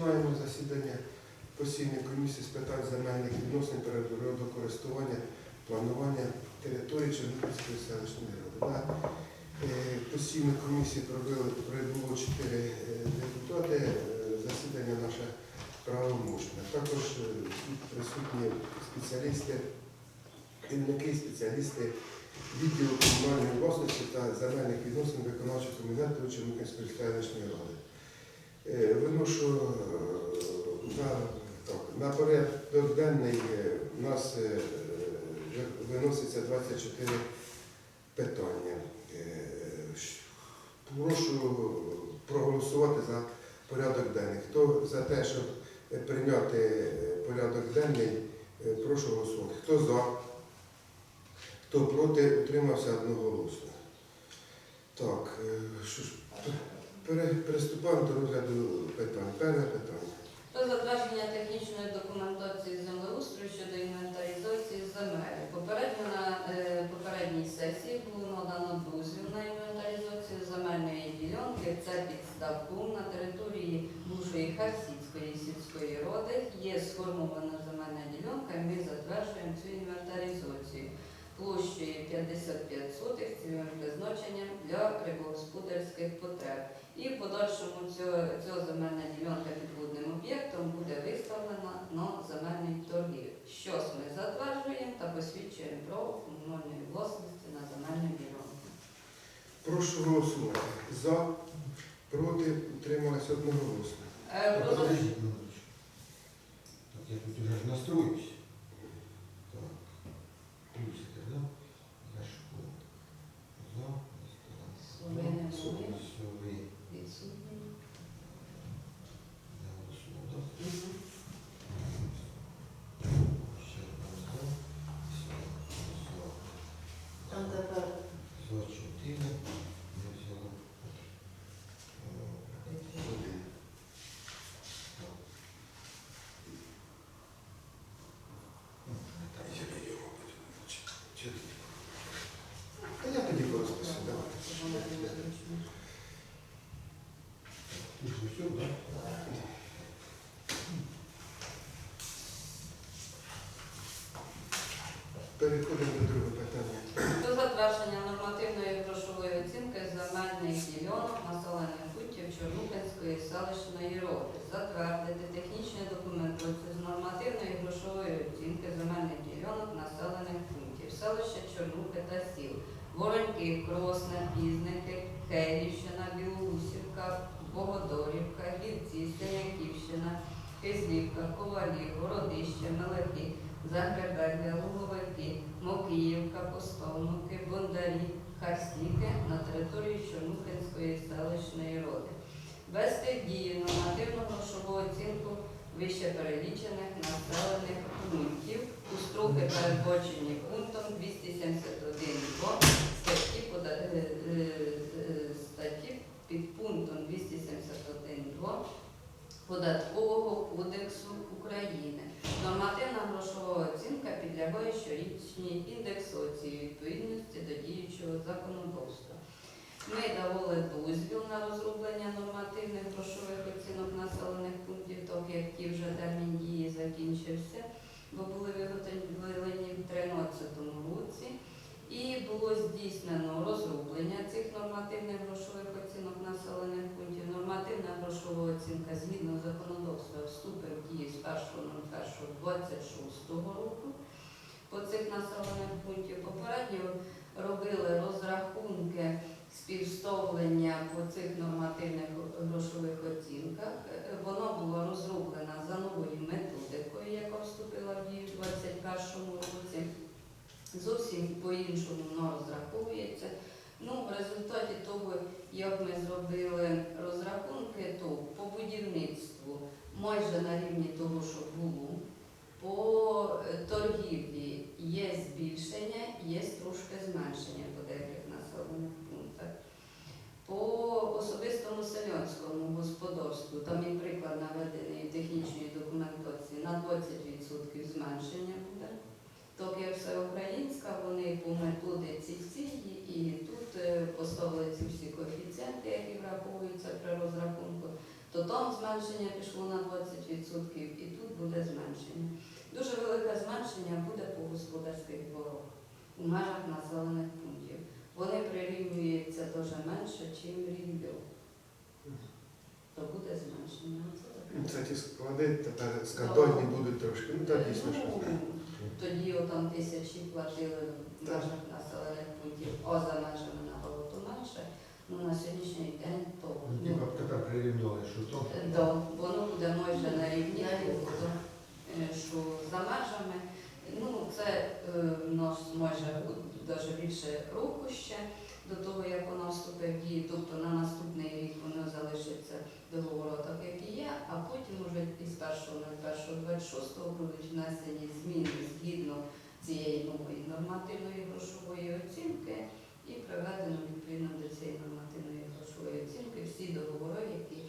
Починаємо засідання постійної комісії з питань земельних відносин природокористування, планування території Чернігівської селищної ради. На е, постійну комісію провели прибуло чотири е, депутати. Е, Засідання наше правомочне. Також присутні спеціалісти, керівники, спеціалісти відділу комунальної власності та земельних відносин виконавчого комітету Чернігівської селищної ради. Е, Виношу е, на, так, на порядок денний у нас е, виноситься 24 питання. Прошу проголосувати за порядок денний. Хто за те, щоб прийняти порядок денний, прошу голосувати. Хто за? Хто проти, утримався одноголосно. Так, що ж, переступаємо до розгляду питань. Перше питання. Про затвердження технічної документації землеустрою щодо інвентаризації земель. Попередньо на е, попередній сесії було надано дозвіл на інвентаризацію земельної ділянки. Це під ставком на території бувшої Харсідської сільської ради. Є сформована земельна ділянка, і ми затверджуємо цю інвентаризацію площею 55 сотих цільовим призначенням для рибогосподарських потреб. І в подальшому цього, цього земельна ділянка під водним об'єктом буде виставлена на земельний торгів. Щось ми затверджуємо та посвідчуємо право комунальної власності на земельну ділянку. Прошу голосувати. За, проти, утрималися одноголосно. Е, про за- Подожди. Так, я тут уже ж настроюсь. Так. Плюсика, да? Ляшко. За. Словини були. Сови. відсутні. Я голосую, да? Мгм. Ще раз за. Все. За. Там тепер За чотири. Я взяла. Е, Один. так. Ну, не так. Чотири. Та я тоді порозписую, давайте. Ти ж все, да? Переходимо до другого питання. Про затвердження нормативної грошової оцінки земельних ділянок населених пунктів Чорнухинської селищної ради. Затвердити технічні документи з нормативної грошової оцінки земельних ділянок населених пунктів селища Чорнухи та сіл. Вороньки, Кросне, Пізники, Херівщина, Білоусівка, Богодорівка, Гівці, Синяківщина, Кизлівка, Ковалі, Городище, Мелехи, Загребелля, Луговики, Мокіївка, Постовнуки, Бондарі, Харсіки на території Чорнухинської селищної ради. Вести в дію нормативну грошову оцінку вище перелічених населених пунктів у строки передбачені пунктом 271.2 статті, пода- е, е, е, статті під пунктом 271.2 Податкового кодексу України. Нормативна грошова оцінка підлягає щорічній індексації відповідності до діючого законодавства. Ми давали дозвіл на розроблення нормативних грошових оцінок населених пунктів, так як ті вже термін дії закінчився, бо були виготовлені в 2013 році. І було здійснено розроблення цих нормативних грошових оцінок населених пунктів. Нормативна грошова оцінка згідно законодавства вступить в дію з 1.01.26 року по цих населених пунктів. Попередньо робили розрахунки співставлення по цих нормативних грошових оцінках. Воно було розроблено за новою методикою, яка вступила в дію у 2021 році зовсім по-іншому воно розраховується. Ну, в результаті того, як ми зробили розрахунки, то по будівництву майже на рівні того, що було. По е, торгівлі є збільшення, є трошки зменшення по деяких населених пунктах. По особистому селянському господарству, там і приклад наведений в технічній документації, на 20% зменшення як все українська, вони по методиці цій і тут е, поставили ці всі коефіцієнти, які враховуються при розрахунку. то там зменшення пішло на 20% і тут буде зменшення. Дуже велике зменшення буде по господарських дворах у межах населених пунктів. Вони прирівнюються дуже менше, ніж рівньо. То буде зменшення. Ті склади тепер скандальні будуть трошки. Ну так дійсно що. Ну, Тоді отам тисячі платили в межах населених пунктів, а за межами набагато менше. Ну на сьогоднішній день то Ну, прирівняли, що то. да, воно буде майже на рівні, е, що за межами. Ну це е, в нас майже навіть більше року ще до того, як вона вступить в дію, тобто на наступний рік воно залишиться договору так, як і є, а потім уже із 1.01.26 будуть внесені зміни згідно цієї нової нормативної грошової оцінки і приведено відповідно до цієї нормативної грошової оцінки всі договори, які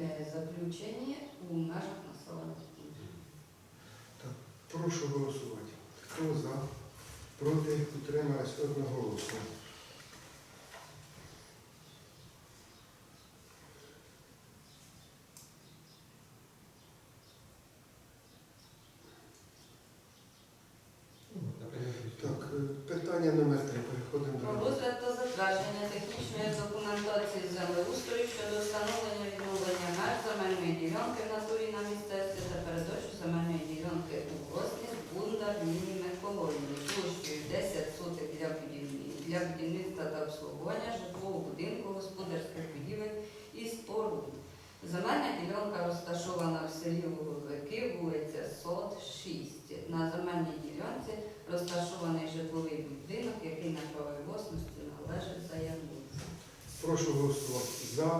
е, заключені у межах населених пунктів. Прошу голосувати. Хто за? Проти? Утримались одноголосно. Ну, тепер якось. Так, е, питання номер три. Переходимо Про до розгляд та затвердження технічної документації з землеустрою щодо встановлення відновлення меж земельної ділянки в натурі на місцевстві та передачу земельної ділянки у власність Бундар Ніні Миколаївні площею 10 сотих для будівлі- для будівництва та обслуговування житлового будинку, господарських будівель і споруд. Земельна ділянка розташована в селі Луговики, вулиця Сот, 6. На земельній ділянці розташований житловий будинок, який на правовій власності належить заявниці. Прошу голосувати. За,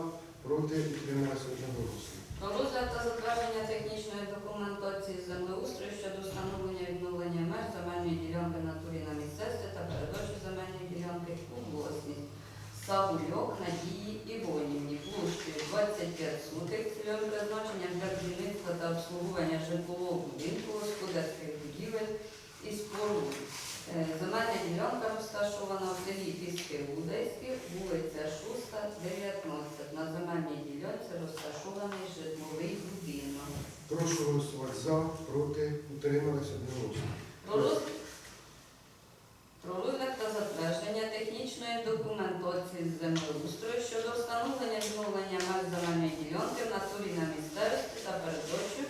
проти, утримались одноголосно. Про розгляд та затвердження технічної документації землеустрою щодо встановлення відновлення меж земельної ділянки натурі на місцевстві та передачі земельної ділянки у власність. Савульок Надії Івонівні площею 25 сутих цільовим призначенням для будівництва та обслуговування житлового будинку, і. Е, Земельна ділянка розташована в селі Піски Удайські, вулиця 6, 19. На земельній ділянці розташований житловий будинок. Прошу голосувати. За, проти, утрималися одноголосно. Про роз- Про розгляд та затвердження технічної документації з землеустрою щодо встановлення відновлення меж земельної ділянки в натурі на місцевості та передачу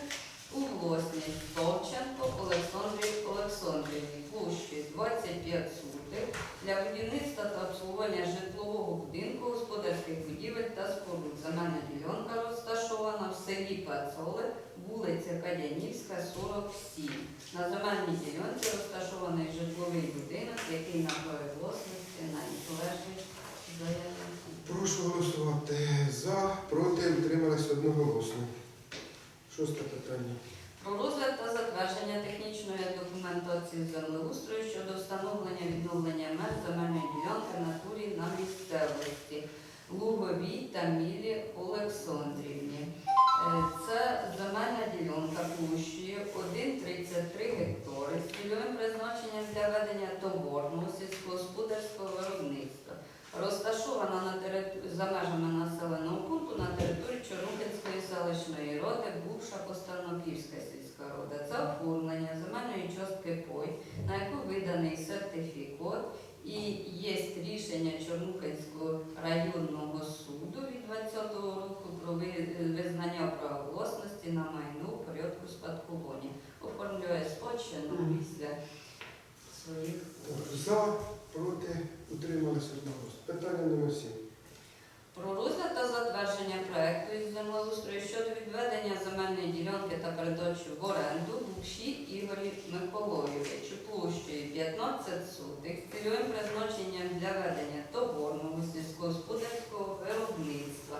у власність Товченко Олександрі Олександрівні площею 25 сутих для будівництва та обслуговування житлового будинку, господарських будівель та споруд. Земельна ділянка розташована в селі Пацоли, вулиця Кадянівська, 47. На земельній ділянці розташований житловий будинок, який на праві власності належить заявнику. Прошу голосувати. За, проти, утримались одноголосно. Шосте питання. Про розгляд та затвердження технічної документації землеустрою щодо встановлення відновлення меж земельної ділянки в натурі на місцевості Луговій та Мілі Олександрівні. Е, Це земельна ділянка площею 1,33 гектари з цільовим призначенням для ведення товарного сільськогосподарського виробництва. Розташована на териту- за межами населеного пункту на території Чорнухинської селищної ради, бувша Постановківська сільська рада. Це оформлення земельної частки пой, на яку виданий сертифікат, і є рішення Чорнухинського районного суду від 20-го року про ви- визнання права власності на майно в порядку спадкування. Спадщину Мгм. після своїх За, проти, утримались одноголосно. Питання номер сім. Про розгляд та затвердження проекту із землеустрою щодо відведення земельної ділянки та передачу в оренду Букші Ігорі Миколаєвичу площею 15 сотих з цільовим призначенням для ведення товарного сільськогосподарського виробництва.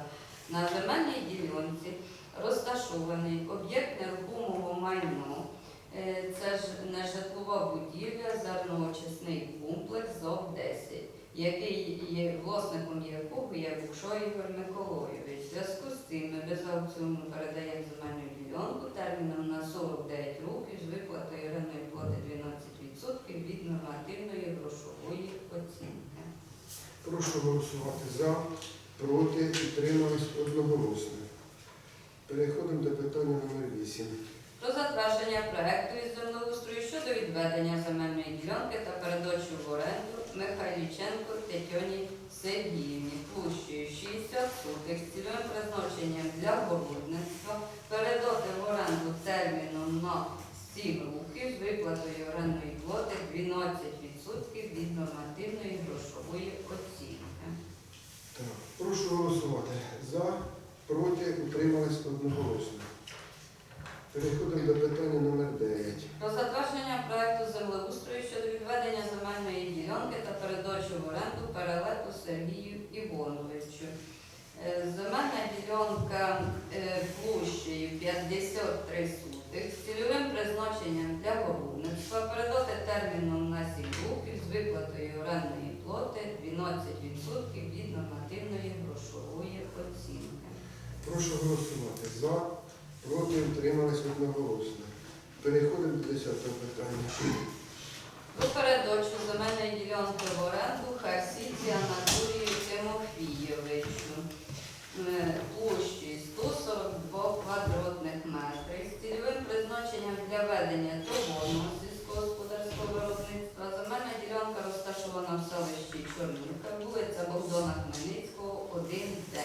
На земельній ділянці розташований об'єкт нерухомого майна. Е, Це ж нежитлова будівля, зерноочисний комплекс ЗОВ-10 який є власником якого є Букшо Ігор Миколайович. В зв'язку з цим ми без аукціону передаємо земельну ділянку терміном на 49 років з виплатою орендної плати 12% від нормативної грошової оцінки. Прошу голосувати за, проти, утримались одноголосно. Переходимо до питання номер 8. Про затвердження проекту із землеустрою щодо відведення земельної ділянки та передачу в оренду Михайліченко Тетяні Сергіївні площею 60 сотих з цільовим призначенням для городництва, передати в оренду терміном на 7 років з виплатою орендної плати 12% від нормативної грошової оцінки. Так, прошу голосувати. За, проти, утримались одноголосно. Переходимо до питання номер 9. Про затвердження проекту землеустрою щодо відведення земельної ділянки та передачу в оренду перелету Сергію Івоновичу. Е, Земельна ділянка е, площею 53 сутих з цільовим призначенням для городництва передати терміном на 7 років з виплатою орендної плати 12% від нормативної грошової оцінки. Прошу голосувати. За, проти, утримались одноголосно. Переходимо до 10 питання. Про за земельної ділянки в оренду Хасіці Анатолію Тимофійовичу Площі 142 квадратних метрів з цільовим призначенням для ведення товарного сільськогосподарського виробництва. Земельна ділянка розташована в селищі Чорнівка, вулиця Богдана Хмельницького, 1Д.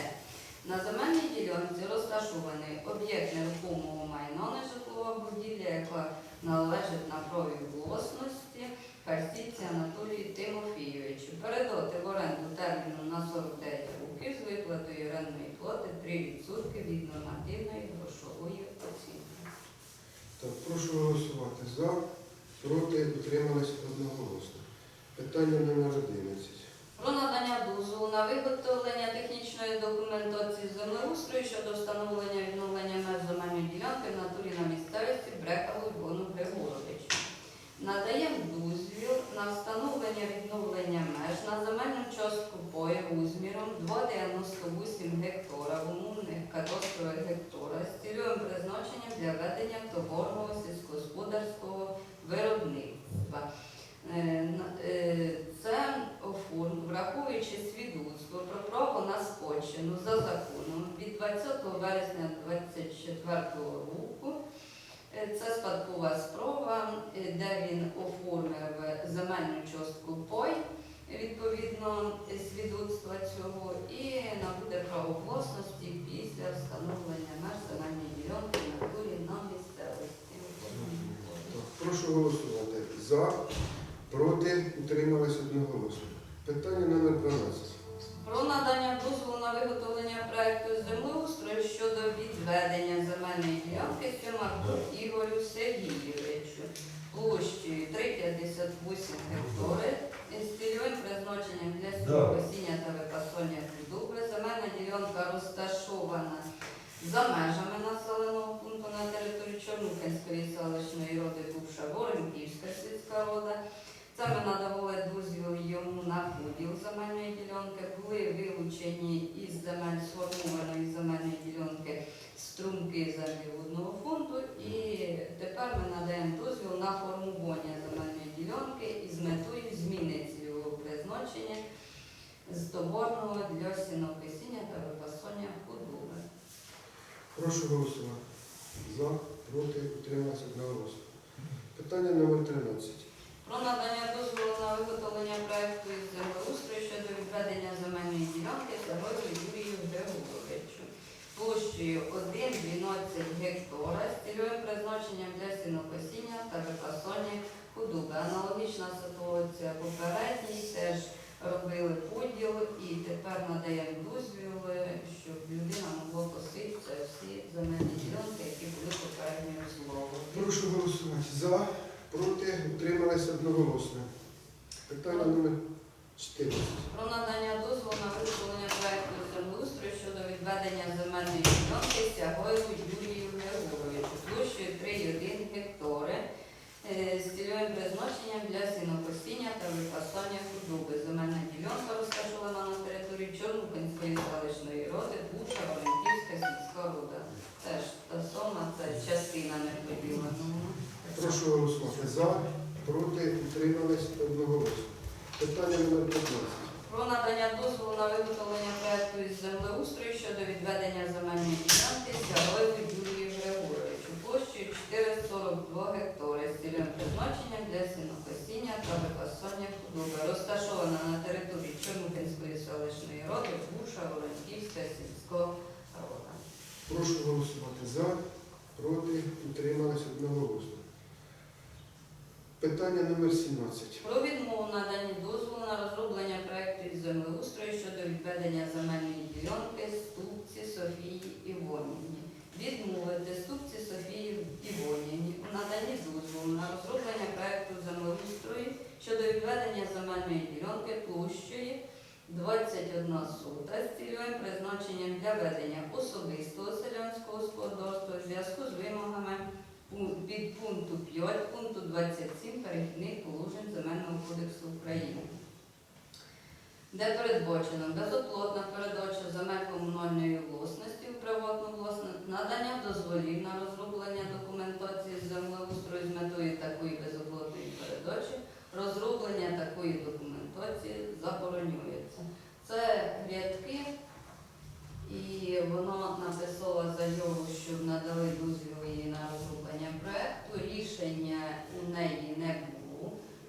На земельній ділянці розташований об'єкт нерухомого майна нежитлова будівля, яка належить на праві власності Харсіці Анатолію Тимофійовичу. Передати в оренду терміну на 49 років з виплатою орендної плати 3% від нормативної грошової оцінки. Так, прошу голосувати. За, проти, утримались одноголосно. Питання номер 11. Про надання дозволу на виготовлення технічної документації землеустрою щодо встановлення відновлення меж земельної ділянки в натурі на місцевості Григоровичу. Надаємо дозвіл на встановлення відновлення меж на земельну частку пою розміром 2,98 гектара умовних кадастрових гектара з цільовим призначенням для ведення товарного сільськогосподарського виробництва. Е, е, Це оформ, враховуючи свідоцтво про право на спадщину за законом від 20 вересня 2024 року. Е, Це спадкова справа, е, де він оформив земельну частку пой відповідно е, свідоцтва цього і набуде право власності після встановлення меж земельної ділянки на турі на місцевості. Так, прошу голосувати. За, проти, утримались одноголосно. Питання номер 12. Про надання дозволу на виготовлення проекту землеустрою щодо відведення земельної ділянки Сьомаку Ігорю Сергійовичу площею 3,58 гектари цільовим призначенням для сінокосіння та випасання худоби. Земельна ділянка розташована за межами населеного пункту на території Чорнухинської селищної роди бувша Воронківська сільська рода. Це ми надавали дозвіл йому на поділ земельної ділянки, були вилучені із земель сформованої земельної ділянки струмки землі водного фонду і тепер ми надаємо дозвіл на формування земельної ділянки із метою зміни цільового призначення з товарного для сінокосіння та випасання худоби. Прошу голосувати. За, проти, утримались одноголосно. Питання номер 13. Про надання дозволу на виготовлення проекту із землеустрою щодо відведення земельної ділянки Загору Юрію Григоровичу площею 1,12 гектара з цільовим призначенням для сінокосіння та випасання худоби. Аналогічна ситуація попередній теж робили поділ і тепер надаємо дозвіл, щоб людина могла косити всі земельні ділянки, які були попередньо условлені. Прошу голосувати. За, проти, утримались одноголосно. Питання номер 14. Про надання дозволу на виготовлення проекту землеустрою щодо відведення земельної ділянки Сягойлу Юрію Григоровичу площею 3,1 гектари е, з цільовим призначенням для сінокосіння та випасання худоби. Земельна ділянка розташована на території Чорнухинської селищної роди, Буша, Олімпійська сільська рода. Теж та сама це частина не поділена. Прошу голосувати. За, проти, утримались одноголосно. Питання номер 15. Про про надання дозволу на виготовлення проекту із землеустрою щодо відведення земельної ділянки Сягову Юрію Григоровичу площею 442 гектари з цільовим призначенням для сінокосіння та випасання худоби, розташована на території Чорнобильської селищної ради, Буша, Воронківська, сільського рода. Прошу голосувати за, проти, утримались одноголосно. Питання номер 17. Про відмову надані дозволу на розроблення проекту із землеустрою щодо відведення земельної ділянки Ступці Софії Івонівні. Відмовити Ступці Софії Івонівні у наданні дозволу на розроблення проекту землеустрою щодо відведення земельної ділянки площею 21 сота з цільовим призначенням для ведення особистого селянського господарства в зв'язку з вимогами від пункту 5 пункту 27 перехідних положень Земельного кодексу України, де передбачено безоплатна передача земель комунальної власності у приватну власність, надання дозволів на розроблення документації землеустрою з метою такої безоплатної передачі, розроблення такої документації заборонюється. Це рядки, і вона написала заяву, що надали дозвіл їй на розроблення проекту. Рішення у неї не було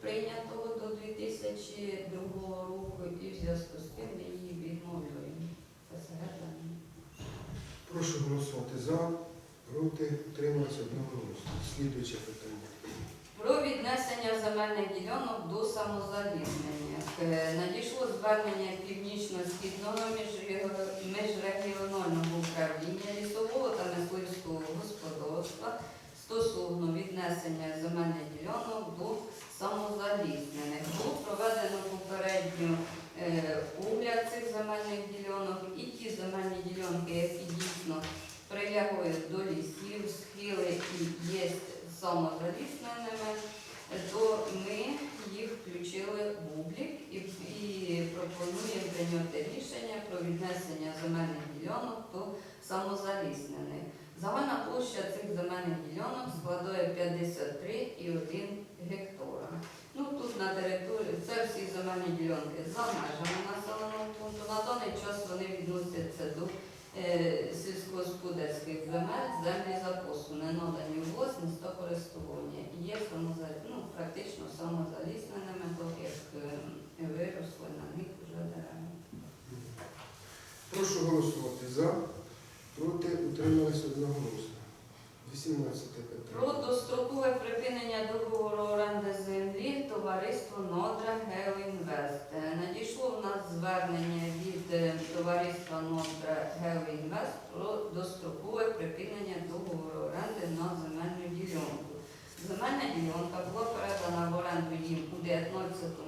прийнятого до 2002 року, і в зв'язку з тим ми її середина. Прошу голосувати за, проти, утримались одноголосно. Слідуюче питання. Про віднесення земельних ділянок до самозалізнення. Е, Надійшло звернення північно-східного міжрегіонального управління лісового та мисливського господарства стосовно віднесення земельних ділянок до самозалізнених. Було проведено попередньо е, огляд цих земельних ділянок і ті земельні ділянки, які дійсно прилягають до лісів, схили і є самозалісненими, то ми їх включили в облік і, і пропонуємо прийняти рішення про віднесення земельних ділянок до самозаліснених. Загальна площа цих земельних ділянок складає 53,1 гектара. Ну тут на території це всі земельні ділянки за межами населеного пункту. На даний час вони відносяться до е, сільськогосподарських земель, землі запасу, не надані в власність та користування. Є самоза... ну, практично самозалісненими, так як е, виросли на них вже дерева. Прошу голосувати за, проти, утримались одноголосно. 18 Про дострокове припинення договору оренди землі товариству Нодра Геоінвест. Е, Надійшло в нас звернення від е, товариства Нодра Геоінвест про дострокове припинення договору оренди на земельну ділянку. Земельна ділянка була передана в оренду їм у 2019 році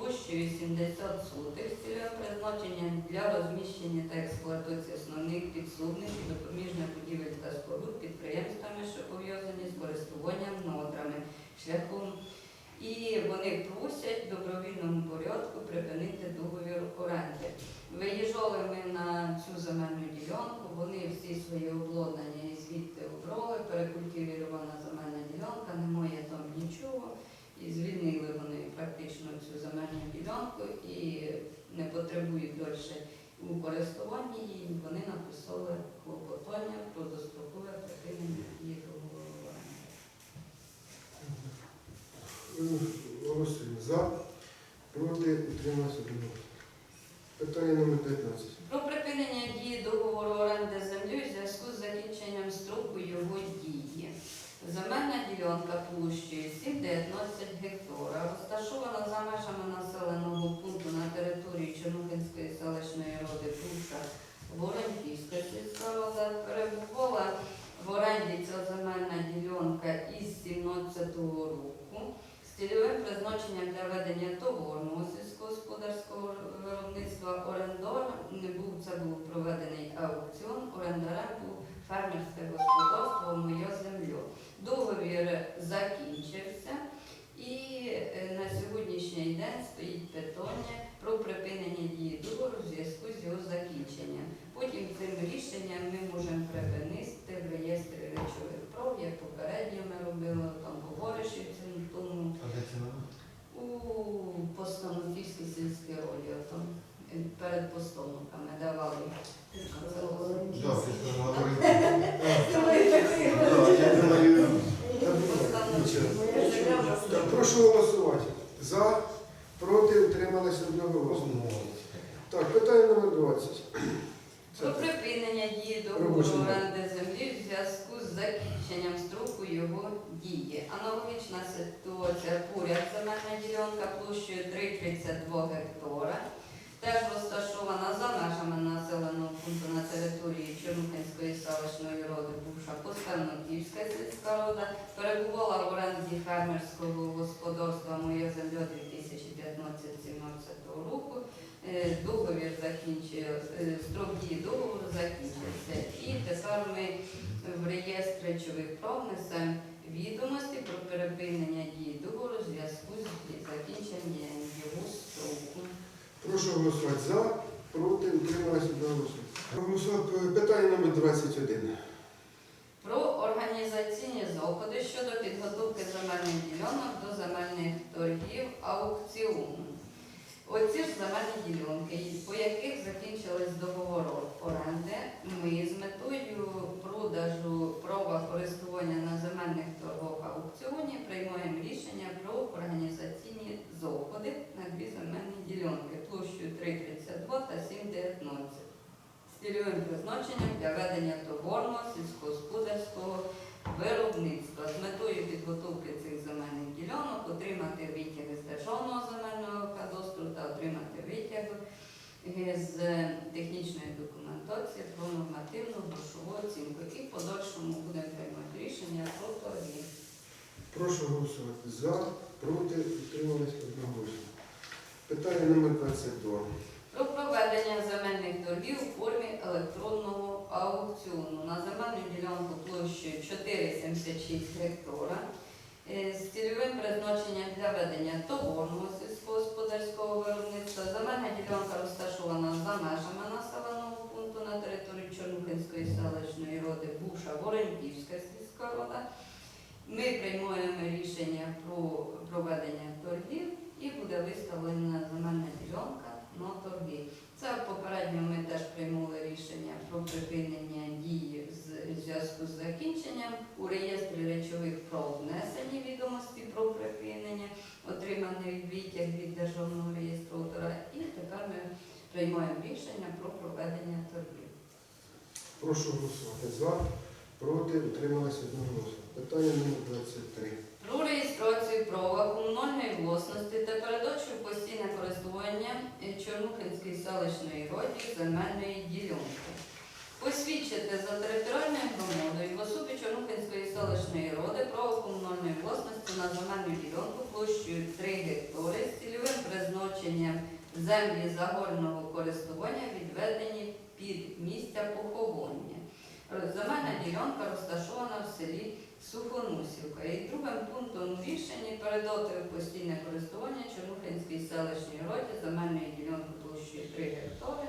площею 70 сотих з цільовим призначенням для розміщення та експлуатації основних підсобних і допоміжних будівель та споруд підприємствами, що пов'язані з користуванням надрами шляхом. І вони просять в добровільному порядку припинити договір оренди. Виїжджали ми на цю земельну ділянку, вони всі свої обладнання і звідти обрали, перекультивірована земельна ділянка, немає там нічого. І звільнили вони практично цю земельну ділянку і не потребують далі у користуванні її. Вони написали клопотання про дострокове припинення її договору оренди. Голосуємо за, проти, утримались одноголосно. Питання номер 19. Про припинення дії договору оренди землі у зв'язку з закінченням строку його дії. Земельна ділянка площею 7,19 гектара, розташована за межами населеного пункту на території Чорнобильської селищної ради Пруша Воронківська сільська рада, перебувала в оренді ця земельна ділянка із 17-го року. З цільовим призначенням для ведення товарного клопотання про припинення дії договору в зв'язку з його закінченням. Потім цим рішенням ми можемо припинити в реєстрі речових прав, як попередньо ми робили, там говориш цим тому. У Постаноківській сільській роді, там е, перед постановками давали. Прошу голосувати. За. Проти утрималися нього розмови. Так, питання номер 20. Це Про припинення дії договору оренди землі в зв'язку з закінченням строку його дії. Аналогічна ситуація поряд земельна ділянка площею 3,32 гектара, теж розташована за межами населеного пункту на території Чорнухинської селищної роди, бувша Костанутівська сільська рода, перебувала в оренді фермерського господарства Моє землі. 2015-17 року. Е, Договір закінчив, е, строк дії договору закінчився. І тепер ми в реєстр речових прав несемо відомості про перепинення дії договору в зв'язку з закінченням його строку. Прошу голосувати за, проти, утрималися одноголосно. Голосувати питання номер 21. Про організаційні заходи щодо підготовки земельних ділянок торгів аукціону. Оці ж земельні ділянки, по яких закінчились договори оренди, ми з метою продажу права користування на земельних торгах аукціоні приймаємо рішення про організаційні заходи на дві земельні ділянки площею 3,32 та 7,19 з цільовим призначенням для ведення товарного сільськогосподарського виробництва з метою підготовки цих земельних ділянок, отримати витяг з державного земельного кадастру та отримати витяг з технічної документації про нормативну грошову оцінку. І в подальшому будемо приймати рішення про торги. Прошу голосувати за, проти, утрималися одноголосно. Питання номер 22. Про проведення земельних торгів у формі електронного аукціону на земельну ділянку площею 4,76 гектара з цільовим призначенням для ведення товарного сільськогосподарського виробництва. Земельна ділянка розташована за межами населеного пункту на території Чорнухинської селищної ради Буша Воронківська сільська рада. Ми приймаємо рішення про проведення торгів і буде виставлена земельна ділянка на торги. Це попередньо ми теж приймали рішення про припинення дії зв'язку з закінченням у реєстрі речових прав внесені відомості про припинення, отриманий витяг від державного реєстратора, і тепер ми приймаємо рішення про проведення торгів. Прошу голосувати за, проти, утрималися одноголосно. Питання номер 23. Про реєстрацію права комунальної власності та передачу постійне користування Чорнухинської селищної раді земельної ділянки. Посвідчити за територіальною громадою в особі Чорнухинської селищної ради право комунальної власності на земельну ділянку площею 3 гектари з цільовим призначенням землі загального користування відведені під місця поховання. Земельна ділянка розташована в селі Сухонусівка. І другим пунктом в рішенні передати в постійне користування Чорнухинській селищній раді земельної ділянки площею 3 гектари,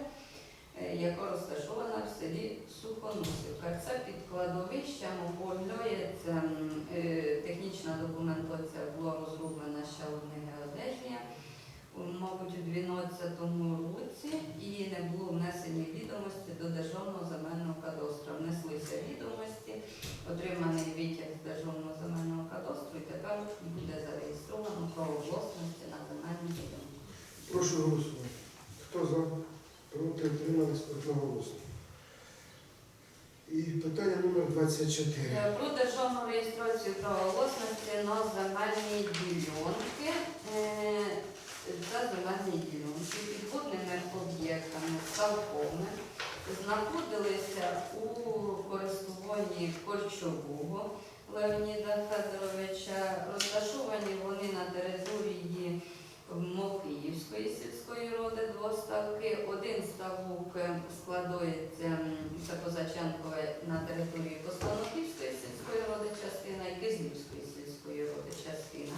е, яка розташована в селі Сухонусівка. Це під кладовищем оформлюється м, е, технічна документація була розроблена ще одне геодезія, мабуть, у 2012 році і не було внесені відомості до Державного земельного кадастру. Внеслися відомості, отриманий витяг з Державного земельного кадастру і тепер буде зареєстровано право власності на земельну ділянку. Прошу голосувати. Хто за, проти, утрималися одноголосно. І питання номер 24. Е, Про державну реєстрацію права власності на земельні ділянки. Е, Це земельні ділянки підводними об'єктами ставками знаходилися у користуванні Корчового Леоніда Федоровича. Розташовані вони на території Мокиївської сільської ради два ставки. Один ставок е, складається Козаченкове на території Костаноківської сільської ради частина і Кизлівської сільської ради частина.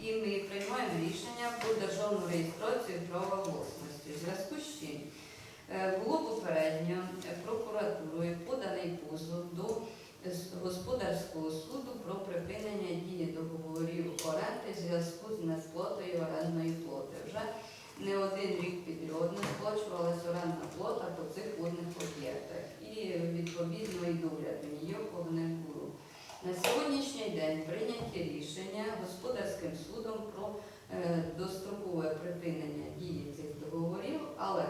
І ми приймаємо рішення про державну реєстрацію права власності. У зв'язку з чим е, було попередньо е, прокуратурою поданий позов до з господарського суду про припинення дії договорів оренди в зв'язку з несплатою орендної плоти. Вже не один рік підряд не сплачувалася орендна плота по цих водних об'єктах. І відповідно і догляду ніякого не було. На сьогоднішній день прийняті рішення господарським судом про е, дострокове припинення дії цих договорів, але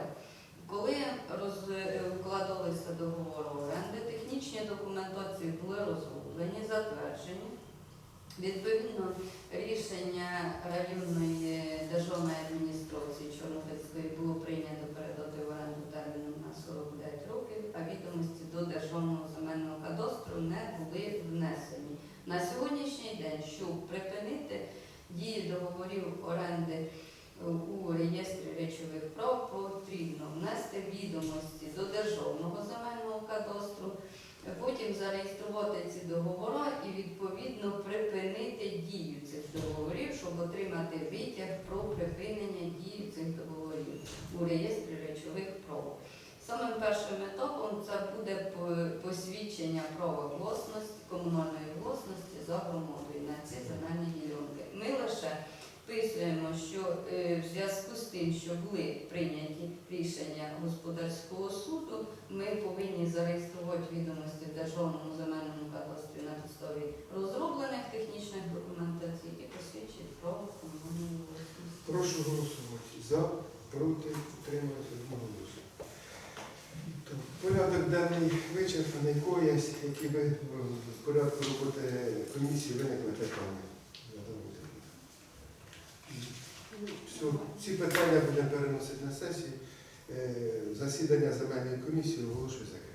коли роз- е, вкладалися договори оренди, технічні документації були розроблені, затверджені. Відповідно, рішення районної державної адміністрації Чорнобильської було прийнято передати в оренду терміном на 49 років, а відомості до державного земельного кадастру не були внесені. На сьогоднішній день, щоб припинити дію договорів оренди у реєстрі речових прав, потрібно внести відомості до Державного земельного кадастру, потім зареєструвати ці договори і відповідно припинити дію цих договорів, щоб отримати витяг про припинення дії цих договорів у реєстрі речових прав. Самим першим етапом це буде посвідчення права власності, комунальної власності за громадою на ці земельні ділянки. Ми лише вписуємо, що е, в зв'язку з тим, що були прийняті рішення господарського суду, ми повинні зареєструвати відомості в Державному земельному кадастрі на підставі розроблених технічних документацій і посвідчити право комунальної власності. Прошу голосувати. За, проти, утрималися одноголосно. Порядок денний вичерпаний. Коясь, які ви в порядку роботи комісії виникли питання. Все, ці питання будемо переносити на сесію. Е, Засідання земельної комісії оголошую закритим.